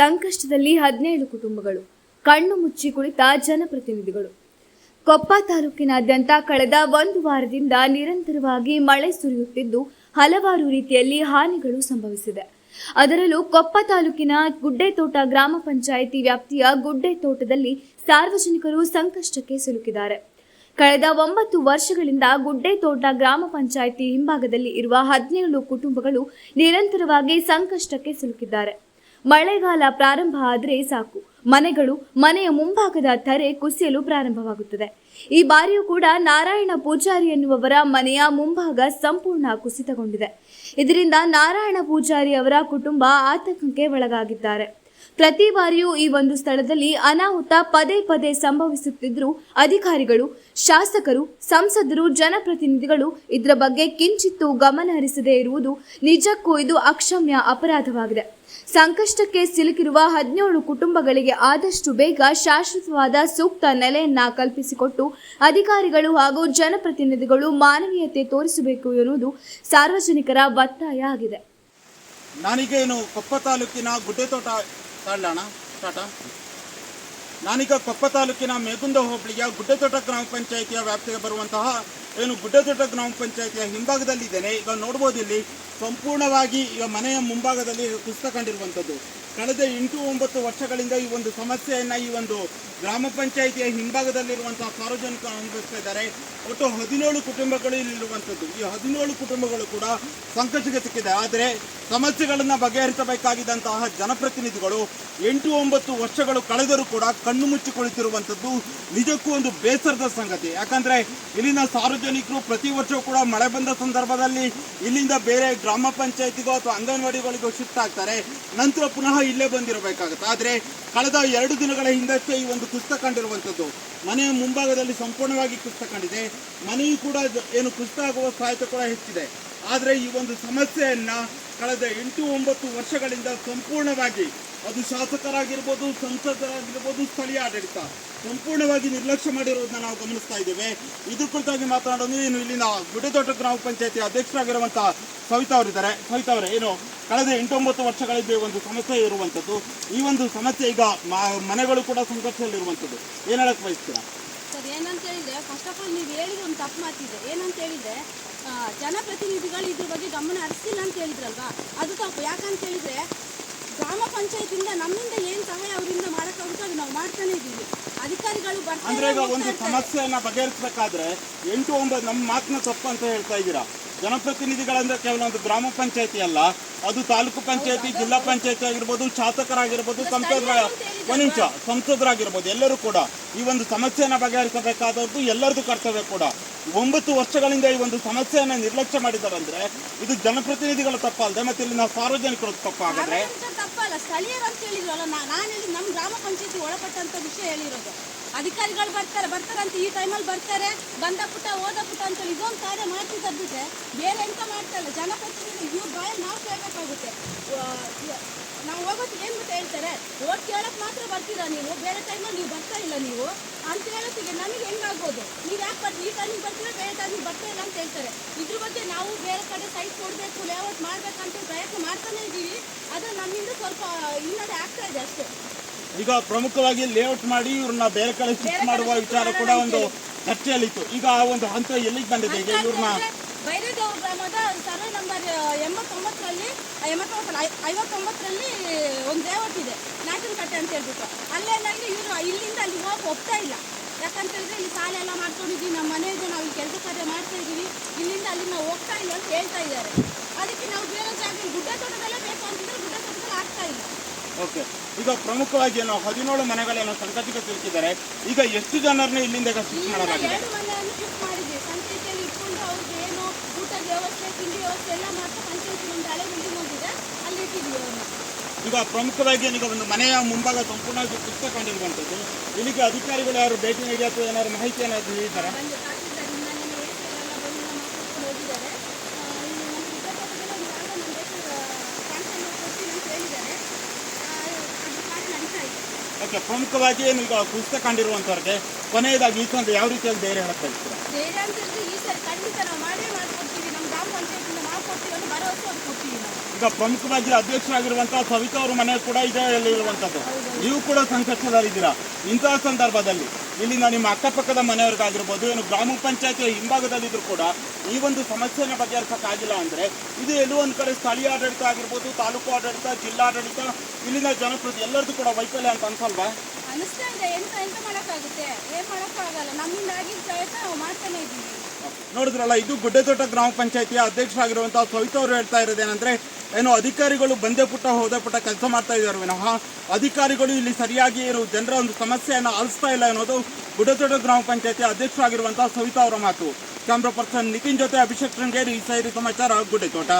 ಸಂಕಷ್ಟದಲ್ಲಿ ಹದಿನೇಳು ಕುಟುಂಬಗಳು, ಕಣ್ಣು ಮುಚ್ಚಿ ಕುಳಿತ ಜನಪ್ರತಿನಿಧಿಗಳು. ಕೊಪ್ಪ ತಾಲೂಕಿನಾದ್ಯಂತ ಕಳೆದ ಒಂದು ವಾರದಿಂದ ನಿರಂತರವಾಗಿ ಮಳೆ ಸುರಿಯುತ್ತಿದ್ದು, ಹಲವಾರು ರೀತಿಯಲ್ಲಿ ಹಾನಿಗಳು ಸಂಭವಿಸಿದೆ. ಅದರಲ್ಲೂ ಕೊಪ್ಪ ತಾಲೂಕಿನ ಗುಡ್ಡೆತೋಟ ಗ್ರಾಮ ಪಂಚಾಯಿತಿ ವ್ಯಾಪ್ತಿಯ ಗುಡ್ಡೆತೋಟದಲ್ಲಿ ಸಾರ್ವಜನಿಕರು ಸಂಕಷ್ಟಕ್ಕೆ ಸಿಲುಕಿದ್ದಾರೆ. ಕಳೆದ ಒಂಬತ್ತು ವರ್ಷಗಳಿಂದ ಗುಡ್ಡೆತೋಟ ಗ್ರಾಮ ಪಂಚಾಯಿತಿ ಹಿಂಭಾಗದಲ್ಲಿ ಇರುವ ಹದಿನೇಳು ಕುಟುಂಬಗಳು ನಿರಂತರವಾಗಿ ಸಂಕಷ್ಟಕ್ಕೆ ಸಿಲುಕಿದ್ದಾರೆ. ಮಳೆಗಾಲ ಪ್ರಾರಂಭ ಆದರೆ ಸಾಕು. ಮನೆಗಳು, ಮನೆಯ ಮುಂಭಾಗದ ತರೆ ಕುಸಿಯಲು ಪ್ರಾರಂಭವಾಗುತ್ತದೆ. ಈ ಬಾರಿಯೂ ಕೂಡ ನಾರಾಯಣ ಪೂಜಾರಿ ಎನ್ನುವವರ ಮನೆಯ ಮುಂಭಾಗ ಸಂಪೂರ್ಣ ಕುಸಿತಗೊಂಡಿದೆ. ಇದರಿಂದ ನಾರಾಯಣ ಪೂಜಾರಿ ಅವರ ಕುಟುಂಬ ಆತಂಕಕ್ಕೆ ಒಳಗಾಗಿದ್ದಾರೆ. ಪ್ರತಿ ಬಾರಿಯೂ ಈ ಒಂದು ಸ್ಥಳದಲ್ಲಿ ಅನಾಹುತ ಪದೇ ಪದೇ ಸಂಭವಿಸುತ್ತಿದ್ದರೂ ಅಧಿಕಾರಿಗಳು, ಶಾಸಕರು, ಸಂಸದರು, ಜನಪ್ರತಿನಿಧಿಗಳು ಇದರ ಬಗ್ಗೆ ಕಿಂಚಿತ್ತೂ ಗಮನ ಹರಿಸದೇ ಇರುವುದು ನಿಜಕ್ಕೂ ಇದು ಅಕ್ಷಮ್ಯ ಅಪರಾಧವಾಗಿದೆ. ಸಂಕಷ್ಟಕ್ಕೆ ಸಿಲುಕಿರುವ ಹದಿನೇಳು ಕುಟುಂಬಗಳಿಗೆ ಆದಷ್ಟು ಬೇಗ ಶಾಶ್ವತವಾದ ಸೂಕ್ತ ನೆಲೆಯನ್ನ ಕಲ್ಪಿಸಿಕೊಟ್ಟು ಅಧಿಕಾರಿಗಳು ಹಾಗೂ ಜನಪ್ರತಿನಿಧಿಗಳು ಮಾನವೀಯತೆ ತೋರಿಸಬೇಕು ಎನ್ನುವುದು ಸಾರ್ವಜನಿಕರ ಒತ್ತಾಯ ಆಗಿದೆ. ನಾನೀಗೇನು ಕೊಪ್ಪ ತಾಲೂಕಿನ ಗುಡ್ಡೆತೋಟ ತಾಳೋಣ ಟಾಟಾ. ನಾನೀಗ ಕೊಪ್ಪ ತಾಲೂಕಿನ ಮೇಗುಂದ ಹೋಬಳಿಯ ಗುಡ್ಡದೊಡ್ಡ ಗ್ರಾಮ ಪಂಚಾಯಿತಿಯ ವ್ಯಾಪ್ತಿಗೆ ಬರುವಂತಹ ಏನು ಗುಡ್ಡದೊಡ್ಡ ಗ್ರಾಮ ಪಂಚಾಯಿತಿಯ ಹಿಂಭಾಗದಲ್ಲಿದ್ದೇನೆ. ಈಗ ನೋಡ್ಬೋದು ಇಲ್ಲಿ ಸಂಪೂರ್ಣವಾಗಿ ಈಗ ಮನೆಯ ಮುಂಭಾಗದಲ್ಲಿ ಕುಸಿತ ಕಂಡಿರುವಂಥದ್ದು. ಕಳೆದ ಎಂಟು ಒಂಬತ್ತು ವರ್ಷಗಳಿಂದ ಈ ಒಂದು ಸಮಸ್ಯೆಯನ್ನು ಈ ಒಂದು ಗ್ರಾಮ ಪಂಚಾಯಿತಿಯ ಹಿಂಭಾಗದಲ್ಲಿರುವಂತಹ ಸಾರ್ವಜನಿಕರು ಅನುಭವಿಸ್ತಾ ಇದ್ದಾರೆ. ಒಟ್ಟು ಹದಿನೇಳು ಕುಟುಂಬಗಳು ಇಲ್ಲಿರುವಂಥದ್ದು ಈ ಹದಿನೇಳು ಕುಟುಂಬಗಳು ಕೂಡ ಸಂಕಷ್ಟಕ್ಕೆ ಸಿಕ್ಕಿದೆ ಆದರೆ ಸಮಸ್ಯೆಗಳನ್ನು ಬಗೆಹರಿಸಬೇಕಾಗಿದ್ದಂತಹ ಜನಪ್ರತಿನಿಧಿಗಳು ಎಂಟು ಒಂಬತ್ತು ವರ್ಷಗಳು ಕಳೆದರೂ ಕೂಡ ಕಣ್ಣು ಮುಚ್ಚಿ ನಿಜಕ್ಕೂ ಒಂದು ಬೇಸರದ ಸಂಗತಿ. ಯಾಕಂದ್ರೆ ಇಲ್ಲಿನ ಸಾರ್ವಜನಿಕರು ಪ್ರತಿ ವರ್ಷವೂ ಕೂಡ ಮಳೆ ಬಂದ ಸಂದರ್ಭದಲ್ಲಿ ಇಲ್ಲಿಂದ ಬೇರೆ ಗ್ರಾಮ ಪಂಚಾಯಿತಿಗೋ ಅಥವಾ ಅಂಗನವಾಡಿಗಳಿಗೋ ಶಿಫ್ಟ್ ಆಗ್ತಾರೆ. ನಂತರ ಪುನಃ ಇಲ್ಲೇ ಬಂದಿರಬೇಕಾಗುತ್ತೆ. ಆದರೆ ಕಳೆದ ಎರಡು ದಿನಗಳ ಹಿಂದಷ್ಟೇ ಈ ಒಂದು ಕುಸಿತ ಕಂಡಿರುವಂಥದ್ದು. ಮನೆಯ ಮುಂಭಾಗದಲ್ಲಿ ಸಂಪೂರ್ಣವಾಗಿ ಕುಸಿತ ಕಂಡಿದೆ. ಮನೆಯು ಕೂಡ ಏನು ಕುಸಿತ ಆಗುವ ಸಾಧ್ಯತೆ ಕೂಡ ಹೆಚ್ಚಿದೆ. ಆದರೆ ಈ ಒಂದು ಸಮಸ್ಯೆಯನ್ನು ಕಳೆದ ಎಂಟು ಒಂಬತ್ತು ವರ್ಷಗಳಿಂದ ಸಂಪೂರ್ಣವಾಗಿ ಅದು ಶಾಸಕರಾಗಿರ್ಬೋದು, ಸಂಸದರಾಗಿರ್ಬೋದು, ಸ್ಥಳೀಯ ಆಡಳಿತ. ಸಂಪೂರ್ಣವಾಗಿ ನಿರ್ಲಕ್ಷ್ಯ ಮಾಡಿರುವುದನ್ನ ನಾವು ಗಮನಿಸ್ತಾ ಇದ್ದೇವೆ. ಇದ್ರ ಕುರಿತಾಗಿ ಮಾತನಾಡೋದು ಏನು, ಇಲ್ಲಿನ ಗುಡ್ಡದೊಡ್ಡ ಗ್ರಾಮ ಪಂಚಾಯತಿ ಅಧ್ಯಕ್ಷರಾಗಿರುವಂತಹ ಸವಿತಾ ಅವರಿದ್ದಾರೆ. ಸವಿತಾ ಅವರೇ, ಏನು, ಕಳೆದ ಎಂಟೊಂಬತ್ತು ವರ್ಷಗಳಿಂದ ಒಂದು ಸಮಸ್ಯೆ ಇರುವಂಥದ್ದು. ಈ ಒಂದು ಸಮಸ್ಯೆ ಈಗ ಮನೆಗಳು ಕೂಡ ಸಂಘರ್ಷದಲ್ಲಿರುವಂಥದ್ದು ಏನು ಹೇಳಕ್ಕೆ ಬಯಸ್ತೀರಾ? ಸರ್, ಏನಂತ ಹೇಳಿದ್ರೆ ಫಸ್ಟ್ ಆಫ್ ಆಲ್ ನೀವು ಹೇಳಿದ ಒಂದು ತಪ್ಪು ಮಾತಿದೆ. ಏನಂತ ಹೇಳಿದ್ರೆ ಜನಪ್ರತಿನಿಧಿಗಳು ಇದ್ರ ಬಗ್ಗೆ ಗಮನ ಹರಿಸಿಲ್ಲ ಅಂತ ಹೇಳಿದ್ರಲ್ವಾ? ಅದು ತಪ್ಪು ಯಾಕಂತ ಹೇಳಿದ್ರೆ ಗ್ರಾಮ ಪಂಚಾಯತಿಂದ ನಮ್ಮಿಂದ ಏನು ಸಹಾಯ ಅವರಿಂದ ಮಾಡೋಕ್ಕಾಗುತ್ತೋ ಅದು ನಾವು ಮಾಡ್ತಾನೆ ಇದ್ದೀವಿ ಅಧಿಕಾರಿಗಳು ಅಂದ್ರೆ ಈಗ ಒಂದು. ಸಮಸ್ಯೆಯನ್ನ ಬಗೆಹರಿಸಬೇಕಾದ್ರೆ ಎಂಟು ಒಂಬತ್ತು ನಮ್ಮ ಮಾತನ್ನ ತಪ್ಪು ಅಂತ ಹೇಳ್ತಾ ಇದ್ದೀರಾ ಜನಪ್ರತಿನಿಧಿಗಳಂದ್ರೆ ಕೇವಲ ಒಂದು ಗ್ರಾಮ ಪಂಚಾಯತಿ ಅಲ್ಲ ಅದು ತಾಲೂಕು ಪಂಚಾಯತಿ, ಜಿಲ್ಲಾ ಪಂಚಾಯತಿ ಆಗಿರ್ಬೋದು, ಶಾಸಕರಾಗಿರ್ಬೋದು, ಸಂಸದರ ಒಂದು ನಿಮಿಷ, ಸಂಸದರಾಗಿರ್ಬೋದು, ಎಲ್ಲರೂ ಕೂಡ ಈ ಒಂದು ಸಮಸ್ಯೆಯನ್ನು ಬಗೆಹರಿಸಬೇಕಾದವ್ರದ್ದು ಎಲ್ಲರದ್ದು ಕರ್ತವ್ಯ ಕೂಡ. ಒಂಬತ್ತು ವರ್ಷಗಳಿಂದ ಈ ಒಂದು ಸಮಸ್ಯೆಯನ್ನು ನಿರ್ಲಕ್ಷ್ಯ ಮಾಡಿದಾರಂದ್ರೆ, ಇದು ಜನಪ್ರತಿನಿಧಿಗಳ ತಪ್ಪಲ್ಲದೆ ಮತ್ತೆ ನಾವು ಸಾರ್ವಜನಿಕರ ತಪ್ಪಾಗದೆ ತಪ್ಪಲ್ಲ. ಸ್ಥಳೀಯರು ಅಂತ ಹೇಳಿದ್ರಲ್ಲ ನಾನು ನಮ್ಮ ಗ್ರಾಮ ಪಂಚಾಯತಿ ಒಳಪಟ್ಟಂತ ವಿಷಯ ಹೇಳಿರೋದು. ಅಧಿಕಾರಿಗಳು ಬರ್ತಾರೆ ಬರ್ತಾರೆ ಅಂತ ಈ ಟೈಮಲ್ಲಿ ಬರ್ತಾರೆ, ಬಂದ ಪುಟ ಓದ ಪುಟ ಅಂತ ಇದೊಂದು ಕಾರ್ಯ ಮಾಡ್ತಿದ್ದ ಬಿಟ್ಟರೆ ಬೇರೆ ಎಂತ ಮಾಡ್ತಾ ಇಲ್ಲ. ಜನಪ್ರತಿನಿಧಿ ಇವ್ರ ಬಾಯಲ್ಲಿ ನಾವು ಕೇಳಬೇಕಾಗುತ್ತೆ ನಾವು ಹೋಗೋತ್ತಿಗೆ ಏನು ಮತ್ತೆ ಹೇಳ್ತಾರೆ? ಓಟ್ ಕೇಳಕ್ಕೆ ಮಾತ್ರ ಬರ್ತೀರಾ ನೀವು? ಬೇರೆ ಟೈಮಲ್ಲಿ ನೀವು ಬರ್ತಾ ಇಲ್ಲ ನೀವು? ಅಂತ ಹೇಳೋತ್ತಿಗೆ ನಮಗೆ ಹೆಂಗಾಗ್ಬೋದು? ನೀವು ಯಾಕೆ ಬರ್ತೀವಿ ಈ ಟೈಮಿಗೆ ಬರ್ತೀರಾ ಬೇರೆ ಟೈಮಿಗೆ ಬರ್ತಾ ಇಲ್ಲ ಅಂತ ಹೇಳ್ತಾರೆ. ಇದ್ರ ಬಗ್ಗೆ ನಾವು ಬೇರೆ ಕಡೆ ಸೈಟ್ ಕೊಡಬೇಕು ಲೇಔಟ್ ಮಾಡ್ಬೇಕಂತ ಪ್ರಯತ್ನ ಮಾಡ್ತಾನೆ ಇದ್ದೀವಿ. ಆದರೆ ನಮ್ಮಿಂದ ಸ್ವಲ್ಪ ಹಿನ್ನಡೆ ಆಗ್ತಾ ಇದೆ ಅಷ್ಟೇ. ಈಗ ಪ್ರಮುಖವಾಗಿ ಲೇಔಟ್ ಮಾಡಿ ಇವ್ರನ್ನ ಬೇರೆ ಕಡೆ ಶಿಫ್ಟ್ ಮಾಡುವ ವಿಚಾರ ಕೂಡ ಒಂದು ಚರ್ಚೆಯಲ್ಲಿತ್ತು. ಈಗ ಆ ಒಂದು ಹಂತ ಎಲ್ಲಿಗೆ ಬಂದಿದೆ? ಈಗ ಇವ್ರನ್ನ ಬೈರೇದೇವ್ರ ಗ್ರಾಮದ ಸರ್ವ ಎಂಬತ್ತೊಂಬತ್ತರಲ್ಲಿ ಎಂಬತ್ತೊಂಬತ್ತು ಐವತ್ತೊಂಬತ್ತರಲ್ಲಿ ಒಂದು ದೇವಟ್ಟಿದೆ ನಾಟಿನ ಕಟ್ಟೆ ಅಂತ ಹೇಳ್ಬಿಟ್ಟು. ಅಲ್ಲೇನಾಗಿದೆ ಇವರು ಇಲ್ಲಿಂದ ಅಲ್ಲಿ ಹೋಗಿ ಹೋಗ್ತಾ ಇಲ್ಲ. ಯಾಕಂತ ಹೇಳಿದ್ರೆ ಇಲ್ಲಿ ಸಾಲ ಎಲ್ಲ ಮಾಡ್ಕೊಂಡಿದ್ದೀವಿ ನಮ್ಮ ಮನೆ ಇದೆ ನಾವು ಇಲ್ಲಿ ಕೆಲಸ ಕಾರ್ಯ ಮಾಡ್ತಾ ಇದ್ದೀವಿ ಇಲ್ಲಿಂದ ಅಲ್ಲಿ ನಾವು ಹೋಗ್ತಾ ಇಲ್ಲ ಅಂತ ಹೇಳ್ತಾ ಇದ್ದಾರೆ. ಅದಕ್ಕೆ ನಾವು ಬೇರೆ ಜಾಗ ಗುಡ್ಡ ತೋಟದಲ್ಲೇ ಬೇಕು ಅಂತಿದ್ರೆ ಗುಡ್ಡ ತೋಟದಲ್ಲಿ ಆಗ್ತಾ ಇಲ್ಲ. ಓಕೆ. ಈಗ ಪ್ರಮುಖವಾಗಿ ಏನೋ ಹದಿನೇಳು ಮನೆಗಳೇನೋ ಸಂಕಟಕ್ಕೆ ಸಿಲುಕಿದ್ದಾರೆ ಈಗ ಎಷ್ಟು ಜನರನ್ನ ಇಲ್ಲಿಂದ ಶಿಫ್ಟ್ ಮಾಡಲಾಗಿದೆ? ಎಲ್ಲ ಮಾಡ್ತಾ ಪಂಚಾಯತಿ ಒಂದು ಹಳೆ ಬಿಲ್ಡಿಂಗ್ ಒಂದಿದೆ ಅಲ್ಲಿ ಇಟ್ಟಿದ್ವಿ ಅವ್ರನ್ನ. ಈಗ ಪ್ರಮುಖವಾಗಿ ಈಗ ಒಂದು ಮನೆಯ ಮುಂಭಾಗ ಸಂಪೂರ್ಣವಾಗಿ ಪುಸ್ತಕ ಕಂಡಿರುವಂಥದ್ದು ಇಲ್ಲಿಗೆ ಅಧಿಕಾರಿಗಳು ಯಾರು ಭೇಟಿ ನೀಡಿ ಅಥವಾ ಏನಾದ್ರು ಮಾಹಿತಿ ಏನಾದ್ರು ನೀಡಿದ್ದಾರೆ? ಬಂದು ತಹಸೀಲ್ದಾರ್ ಇಂದ ನೆನ್ನೆ ಎ ಸಿ ಎಲ್ಲ ಬಂದು ನಮ್ಮ ಮಾತಾಡ್ಕೊಂಡು ಹೋಗಿದ್ದಾರೆ. ಆ, ಇಲ್ಲಿ ನಮ್ಮ ವಿದ್ಯಾರ್ಥಿಗಳು ಒಂದು ಯಾವುದೋ ನಮ್ಮ ದೇಶದ ಕ್ಯಾನ್ಸಲ್ ಕೊಡ್ತೀನಿ ಅಂತ ಹೇಳಿದ್ದಾರೆ. ಆ, ಅದು ಕಾರ್ಯ ನಡೀತಾ ಇದೆ. ಓಕೆ ಪ್ರಮುಖವಾಗಿ ಏನು ಈಗ ಪುಸ್ತಕ ಕಂಡಿರುವಂಥವ್ರಿಗೆ ಕೊನೆಯದಾಗಿ ಈ ಒಂದು ಯಾವ ರೀತಿಯಲ್ಲಿ ಧೈರ್ಯ ಹೇಳಕ್ ಬಯಸ್ತೀರಾ? ಬೇರೆ ಅಂತಂದ್ರೆ ಹೇಳಿದ್ರೆ ಈ ಸರಿ ಖಂಡಿತ ನಾವು ಮಾಡೇ ಮಾಡ್ಕೊಡ್ತೀವಿ. ನಮ್ಮ ಗ್ರಾಮ ಪಂಚಾಯತಿಂದ ಮಾಡ್ಕೊಡ್ತೀವಿ ಅನ್ನೋ ಭರವಸೆ ಅವ್ರಿಗೆ ಕೊಡ್ತೀವಿ ನಾವು. ಈಗ ಪ್ರಮುಖವಾಗಿ ಅಧ್ಯಕ್ಷರಾಗಿರುವಂತಹ ಸವಿತಾ ಅವರ ಮನೆ ಕೂಡ ಇದೇ ಇರುವಂತದ್ದು. ನೀವು ಕೂಡ ಸಂಕಷ್ಟದಲ್ಲಿದ್ದೀರಾ? ಇಂತಹ ಸಂದರ್ಭದಲ್ಲಿ ಇಲ್ಲಿನ ನಿಮ್ಮ ಅಕ್ಕಪಕ್ಕದ ಮನೆಯವರಿಗಾಗಿರ್ಬೋದು ಏನು ಗ್ರಾಮ ಪಂಚಾಯತಿಯ ಹಿಂಭಾಗದಲ್ಲಿದ್ರು ಕೂಡ ಈ ಒಂದು ಸಮಸ್ಯೆನ ಬಗೆಹರಿಸಕ್ಕಾಗಿಲ್ಲ ಅಂದ್ರೆ ಇದು ಎಲ್ಲೋ ಒಂದ್ ಕಡೆ ಸ್ಥಳೀಯ ಆಡಳಿತ ಆಗಿರ್ಬೋದು ತಾಲೂಕು ಆಡಳಿತ ಜಿಲ್ಲಾಡಳಿತ ಇಲ್ಲಿನ ಜನಪ್ರತಿ ಎಲ್ಲರದ್ದು ಕೂಡ ವೈಫಲ್ಯ ಅಂತ ಅನ್ಸಲ್ವಾ? ಎಂತ ಎಂತ ಮಾಡೋಕ್ಕಾಗುತ್ತೆ? ಏನು ಮಾಡೋಕ್ಕಾಗಲ್ಲ. ಮಾಡ್ತಾನೆ ಇದ್ದೀವಿ. ನೋಡಿದ್ರಲ್ಲ, ಇದು ಗುಡ್ಡೆತೋಟ ಗ್ರಾಮ ಪಂಚಾಯತಿಯ ಅಧ್ಯಕ್ಷರಾಗಿರುವಂತಹ ಸವಿತ ಅವರು ಹೇಳ್ತಾ ಇರೋದೇನೆಂದ್ರೆ ಏನು ಅಧಿಕಾರಿಗಳು ಬಂದೇ ಪುಟ್ಟ, ಹೋದ ಪುಟ್ಟ ಕೆಲಸ ಮಾಡ್ತಾ ಇದ್ದಾರೆ ವಿನಃ. ಅಧಿಕಾರಿಗಳು ಇಲ್ಲಿ ಸರಿಯಾಗಿ ಏನು ಜನರ ಒಂದು ಸಮಸ್ಯೆಯನ್ನು ಆಲಿಸ್ತಾ ಇಲ್ಲ ಅನ್ನೋದು ಗುಡ್ಡೆತೋಟ ಗ್ರಾಮ ಪಂಚಾಯತಿ ಅಧ್ಯಕ್ಷರಾಗಿರುವಂತಹ ಸವಿತಾ ಅವರ ಮಾತು. ಕ್ಯಾಮ್ರಾ ಪರ್ಸನ್ ನಿತಿನ್ ಜೊತೆ ಅಭಿಷೇಕ್ ಶೃಂಗೇರಿ ಸೈರಿ ಸಮಾಚಾರ ಗುಡ್ಡೆತೋಟ.